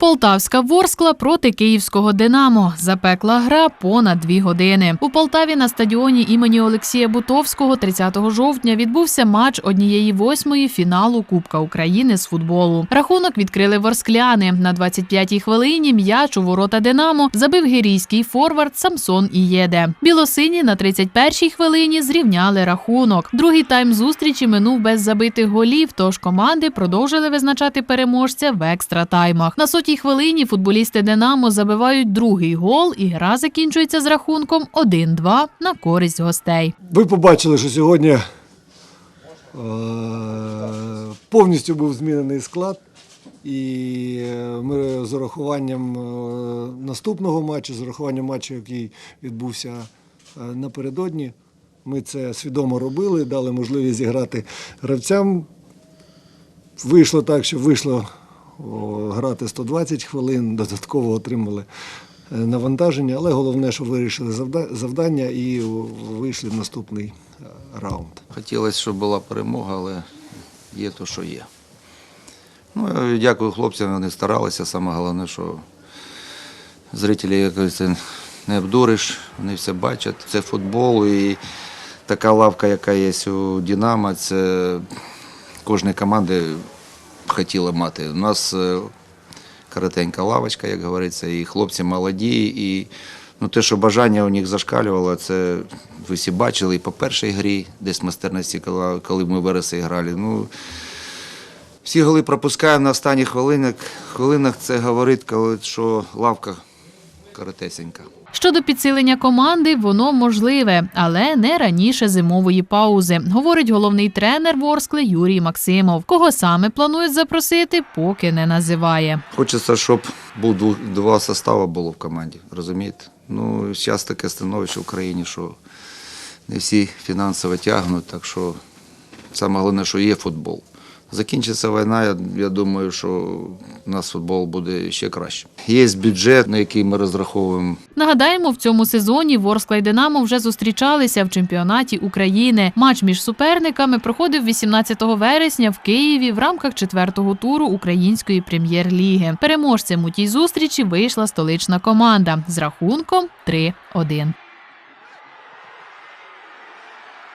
Полтавська Ворскла проти київського Динамо. Запекла гра понад дві години. У Полтаві на стадіоні імені Олексія Бутовського 30 жовтня відбувся матч однієї восьмої фіналу Кубка України з футболу. Рахунок відкрили ворскляни. На 25-й хвилині м'яч у ворота Динамо забив гірійський форвард Самсон Ієде. Білосині на 31-й хвилині зрівняли рахунок. Другий тайм зустрічі минув без забитих голів, тож команди продовжили визначати переможця в екстратаймах. На сотій хвилині футболісти Динамо забивають другий гол, і гра закінчується з рахунком 1-2 на користь гостей. Ви побачили, що сьогодні е, повністю був змінений склад. І е, ми з урахуванням е, наступного матчу, з урахуванням матчу, який відбувся напередодні, ми це свідомо робили, дали можливість зіграти гравцям. Вийшло так, що вийшло грати 120 хвилин, додатково отримали е, навантаження, але головне, що вирішили завдання і вийшли в наступний е, раунд. Хотілося, щоб була перемога, але є то, що є. Ну, дякую хлопцям, вони старалися. Саме головне, що зрителі якось не обдуриш, вони все бачать. Це футбол і така лавка, яка є у Динамо, це кожної команди хотіла мати. У нас е, коротенька лавочка, як говориться, і хлопці молоді, і ну, те, що бажання у них зашкалювало, це ви всі бачили і по першій грі, десь майстерності, коли, ми в Вересі грали. Ну, всі голи пропускаємо на останніх хвилинах. хвилинах це говорить, коли, що лавка коротесенька. Щодо підсилення команди, воно можливе, але не раніше зимової паузи, говорить головний тренер Ворскли Юрій Максимов. Кого саме планують запросити, поки не називає. Хочеться, щоб був два состави було в команді, розумієте? Ну, зараз таке становище в Україні, що не всі фінансово тягнуть, так що саме головне, що є футбол. Закінчиться війна, я, я думаю, що у нас футбол буде ще краще. Є бюджет, на який ми розраховуємо Нагадаємо, в цьому сезоні Ворскла і Динамо вже зустрічалися в чемпіонаті України. Матч між суперниками проходив 18 вересня в Києві в рамках четвертого туру української прем'єр-ліги. Переможцем у тій зустрічі вийшла столична команда з рахунком 3-1.